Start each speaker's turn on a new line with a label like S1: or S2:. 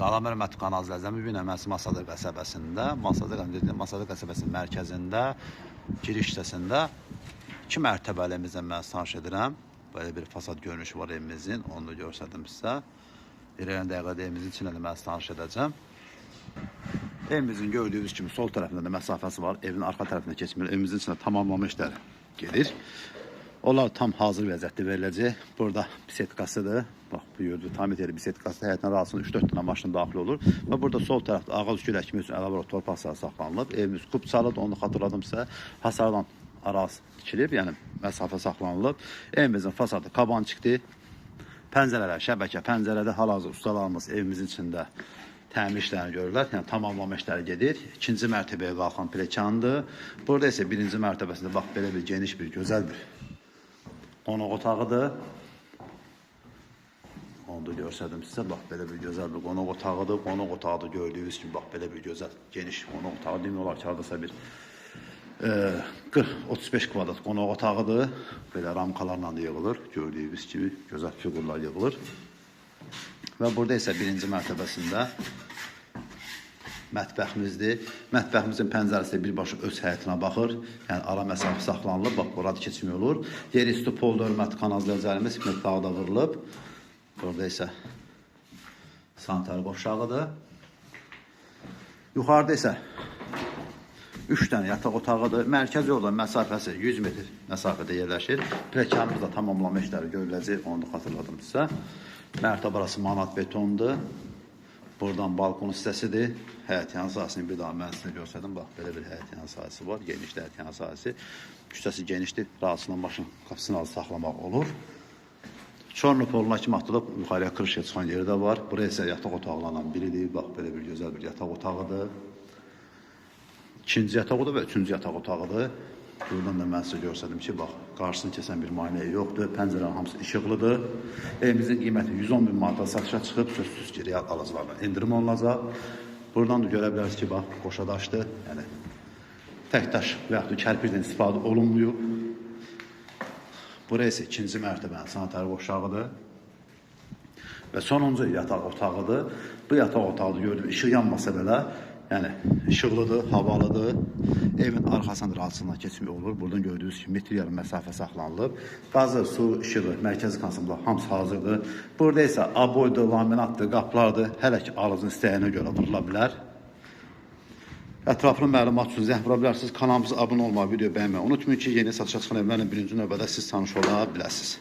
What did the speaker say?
S1: Salam hörmətli kanal izləyicilər. Bu gün əməsi Masadır qəsəbəsində, Masadır Masadır qəsəbəsinin mərkəzində, giriş hissəsində 2 mərtəbəli evimizdən mən tanış edirəm. Belə bir fasad görünüşü var evimizin. Onu da göstərdim sizə. İlerleyen dəqiqədə evimizin içində də mən tanış edəcəm. Evimizin gördüyünüz kimi sol tərəfində də məsafəsi var. Evin arxa tərəfində keçmir. Evimizin içində tamamlama işləri gedir. Onlar tam hazır vəziyyətdə veriləcək. Burada bisetkasıdır. Bax bu gördüyünüz tam etəli bisetkası həyətin arasında 3-4 dənə maşın daxil olur. Və burada sol tərəfdə ağac gül əkmək üçün əlavə olaraq torpaq sahəsi saxlanılıb. Evimiz kubçalıdır. Onu xatırladım sizə. Hasardan araz tikilib, yəni məsafə saxlanılıb. Evimizin fasadı kabançıqdır. Pəncərələr, şəbəkə, pəncərədə hal-hazır ustalarımız evimizin içində təmir işlərini görürlər. Yəni tamamlama işləri gedir. İkinci mərtəbəyə qalxan plekandır. Burada isə birinci mərtəbəsində bax belə bir geniş bir, gözəl bir qonaq otağıdır. Onu da göstərdim sizə. Bax belə bir gözəl bir qonaq otağıdır. Qonaq otağı da gördüyünüz kimi bax belə bir gözəl, geniş qonaq otağı demək olar ki, hardasa bir e, 40-35 kvadrat qonaq otağıdır. Belə ramkalarla da yığılır. Gördüyünüz kimi gözəl fiqurlar yığılır. Və burada isə birinci mərtəbəsində mətbəximizdir. Mətbəximizin pəncərəsi birbaşa öz həyətinə baxır. Yəni ara məsafə saxlanılıb. Bax burada keçmək olur. Yer üstü pol hörmətli kanalizasiyalarımız məqdağı vurulub. Burada isə sanitar qovşağıdır. Yuxarıda isə 3 dənə yataq otağıdır. Mərkəzi yoldan məsafəsi 100 metr məsafədə yerləşir. Pilləkənimiz də tamamlama işləri görüləcək. Onu da xatırladım sizə. Mərtəbə arası manat betondur. Buradan balkon hissəsidir. Həyət yan sahəsini bir daha mən sizə göstərdim. Bax, belə bir həyət yan sahəsi var. Genişdir həyət yan sahəsi. Küçəsi genişdir. Rahatsızla maşın qapısını alıb saxlamaq olur. Çorlu poluna kimi atılıb yuxarıya kırışa çıxan yeri də var. Buraya isə yataq otaqlarından biridir. Bax, belə bir gözəl bir yataq otağıdır. İkinci yataq otağı və üçüncü yataq otağıdır. Buradan da mən sizə göstərdim ki, bax, qarşısını kəsən bir maneə yoxdur. Pəncərənin hamısı işıqlıdır. Evimizin qiyməti 110 bin manata satışa çıxıb, sözsüz ki, real alıcılarla endirim olunacaq. Buradan da görə bilərsiniz ki, bax, qoşadaşdır. Yəni, təkdaş və yaxud da kərpicdən istifadə olunmuyor. Burası isə ikinci mərtəbənin sanitar qoşağıdır. Və sonuncu yataq otağıdır. Bu yataq otağında gördüm işıq yanmasa belə, yəni işıqlıdır, havalıdır. Evin arxasından rahatsızlığına keçmək olur. Buradan gördüyünüz kimi metr yarım məsafə saxlanılıb. Qazı, su, işığı, mərkəzi konsollar hamısı hazırdır. Burada isə aboydur, laminatdır, qaplardır. Hələ ki alıcının istəyinə görə vurula bilər. Ətraflı məlumat üçün zəng vura bilərsiniz. Kanalımıza abunə olmağı, video bəyənməyi unutmayın ki, yeni satışa çıxan evlərlə birinci növbədə siz tanış ola biləsiniz.